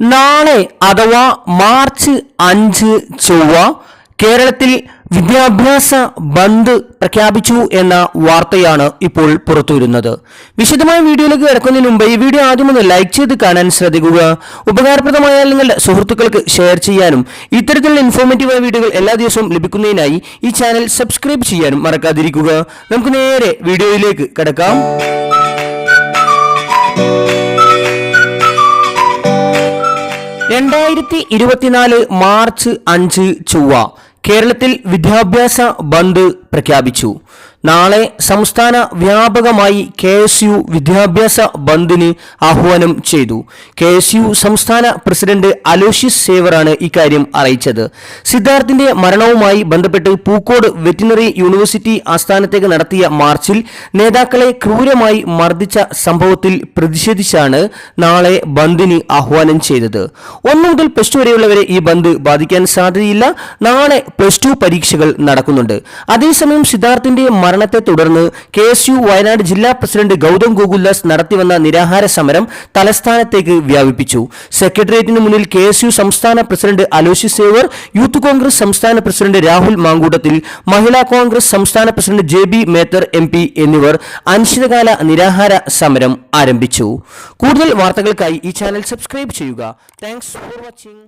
നാളെ അഥവാ മാർച്ച് അഞ്ച് ചൊവ്വ കേരളത്തിൽ വിദ്യാഭ്യാസ ബന്ദ് പ്രഖ്യാപിച്ചു എന്ന വാർത്തയാണ് ഇപ്പോൾ പുറത്തുവരുന്നത്. വിശദമായ വീഡിയോയിലേക്ക് കിടക്കുന്നതിന് മുമ്പ് ഈ വീഡിയോ ആദ്യം ഒന്ന് ലൈക്ക് ചെയ്ത് കാണാൻ ശ്രദ്ധിക്കുക. ഉപകാരപ്രദമായ നിങ്ങളുടെ സുഹൃത്തുക്കൾക്ക് ഷെയർ ചെയ്യാനും ഇത്തരത്തിലുള്ള ഇൻഫോർമേറ്റീവായ വീഡിയോകൾ എല്ലാ ദിവസവും ലഭിക്കുന്നതിനായി ഈ ചാനൽ സബ്സ്ക്രൈബ് ചെയ്യാനും മറക്കാതിരിക്കുക. നമുക്ക് നേരെ വീഡിയോയിലേക്ക് കിടക്കാം. രണ്ടായിരത്തി ഇരുപത്തിനാല് മാർച്ച് അഞ്ച് ചൊവ്വ. കേരളത്തിൽ വിദ്യാഭ്യാസ ബന്ദ് പ്രഖ്യാപിച്ചു. നാളെ സംസ്ഥാന വ്യാപകമായി കെ എസ് യു വിദ്യാഭ്യാസ ബന്ദിന് ആഹ്വാനം ചെയ്തു. കെ എസ് യു സംസ്ഥാന പ്രസിഡന്റ് അലോഷ്യസ് സേവറാണ് ഇക്കാര്യം അറിയിച്ചത്. സിദ്ധാർത്ഥിന്റെ മരണവുമായി ബന്ധപ്പെട്ട് പൂക്കോട് വെറ്റിനറി യൂണിവേഴ്സിറ്റി ആസ്ഥാനത്തേക്ക് നടത്തിയ മാർച്ചിൽ നേതാക്കളെ ക്രൂരമായി മർദ്ദിച്ച സംഭവത്തിൽ പ്രതിഷേധിച്ചാണ് നാളെ ബന്ദിന് ആഹ്വാനം ചെയ്തത്. ഒന്നു മുതൽ പ്ലസ് ടു വരെയുള്ളവരെ ഈ ബന്ദ് ബാധിക്കാൻ സാധ്യതയില്ല. നാളെ പ്ലസ് ടു പരീക്ഷകൾ നടക്കുന്നുണ്ട്. അതേസമയം സിദ്ധാർത്ഥിന്റെ മരണത്തെ തുടർന്ന് കെ എസ് യു വയനാട് ജില്ലാ പ്രസിഡന്റ് ഗൗതം ഗോകുൽദാസ് നടത്തിവന്ന നിരാഹാര സമരം തലസ്ഥാനത്തേക്ക് വ്യാപിപ്പിച്ചു. സെക്രട്ടേറിയറ്റിന് മുന്നിൽ കെ എസ് യു സംസ്ഥാന president Aloshy Xavier youth Congress സംസ്ഥാന പ്രസിഡന്റ് രാഹുൽ മാങ്കൂട്ടത്തിൽ മഹിളാ കോൺഗ്രസ് സംസ്ഥാന president J B Mather M P എന്നിവർ അനിശ്ചിതകാല നിരാഹാര സമരം ആരംഭിച്ചു. കൂടുതൽ വാർത്തകൾക്കായി ഈ ചാനൽ സബ്സ്ക്രൈബ് ചെയ്യുക. Thanks for watching.